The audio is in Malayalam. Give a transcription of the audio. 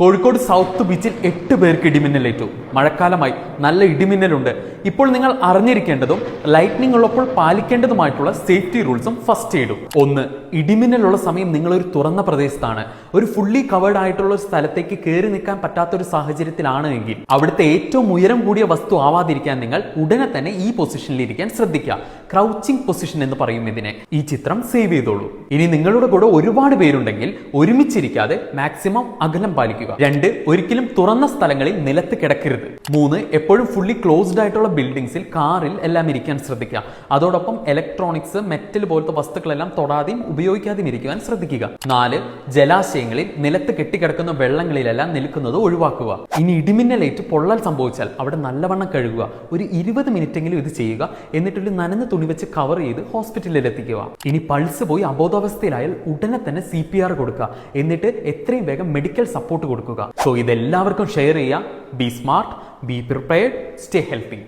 കോഴിക്കോട് സൗത്ത് ബീച്ചിൽ എട്ട് പേർക്ക് ഇടിമിന്നലേറ്റു മഴക്കാലമായി നല്ല ഇടിമിന്നലുണ്ട്. ഇപ്പോൾ നിങ്ങൾ അറിഞ്ഞിരിക്കേണ്ടതും ലൈറ്റ്നിങ് ഉള്ളപ്പോൾ പാലിക്കേണ്ടതുമായിട്ടുള്ള സേഫ്റ്റി റൂൾസും ഫസ്റ്റ് എയ്ഡും ഒന്ന് ഇടിമിന്നലുള്ള സമയം നിങ്ങളൊരു തുറന്ന പ്രദേശത്താണ്. ഒരു ഫുള്ളി കവേർഡ് ആയിട്ടുള്ള ഒരു സ്ഥലത്തേക്ക് കയറി നിൽക്കാൻ പറ്റാത്ത ഒരു സാഹചര്യത്തിലാണ് എങ്കിൽ അവിടുത്തെ ഏറ്റവും ഉയരം കൂടിയ വസ്തു ആവാതിരിക്കാൻ നിങ്ങൾ ഉടനെ തന്നെ ഈ പൊസിഷനിൽ ഇരിക്കാൻ ശ്രദ്ധിക്കുക. ക്രൗച്ചിങ് പൊസിഷൻ എന്ന് പറയും ഇതിനെ. ഈ ചിത്രം സേവ് ചെയ്തോളൂ. ഇനി നിങ്ങളുടെ കൂടെ ഒരുപാട് പേരുണ്ടെങ്കിൽ ഒരുമിച്ചിരിക്കാതെ മാക്സിമം അകലം പാലിക്കുക. രണ്ട് ഒരിക്കലും തുറന്ന സ്ഥലങ്ങളിൽ നിലത്ത് കിടക്കരുത്. മൂന്ന് എപ്പോഴും ഫുള്ളി ക്ലോസ്ഡ് ആയിട്ടുള്ള ബിൽഡിംഗ്സിൽ കാറിൽ എല്ലാം ഇരിക്കാൻ ശ്രദ്ധിക്കുക. അതോടൊപ്പം ഇലക്ട്രോണിക്സ് മെറ്റൽ പോലത്തെ വസ്തുക്കളെല്ലാം തൊടാതെയും ഉപയോഗിക്കാതെയും ഇരിക്കുവാൻ ശ്രദ്ധിക്കുക. നാല് ജലാശയങ്ങളിൽ നിലത്ത് കെട്ടിക്കിടക്കുന്ന വെള്ളങ്ങളിലെല്ലാം നിൽക്കുന്നത് ഒഴിവാക്കുക. ഇനി ഇടിമിന്നലേറ്റ് പൊള്ളൽ സംഭവിച്ചാൽ അവിടെ നല്ലവണ്ണം കഴുകുക. ഒരു ഇരുപത് മിനിറ്റെങ്കിലും ഇത് ചെയ്യുക. എന്നിട്ടൊരു നനഞ്ഞ തുണി വെച്ച് കവർ ചെയ്ത് ഹോസ്പിറ്റലിൽ എത്തിക്കുക. ഇനി പൾസ് പോയി അബോധാവസ്ഥയിലായാൽ ഉടനെ തന്നെ സി കൊടുക്കുക. എന്നിട്ട് എത്രയും വേഗം മെഡിക്കൽ സപ്പോർട്ട് കൊടുക്കുക. സോ ഇതെല്ലാവർക്കും ഷെയർ ചെയ്യുക. be smart, be prepared, stay healthy.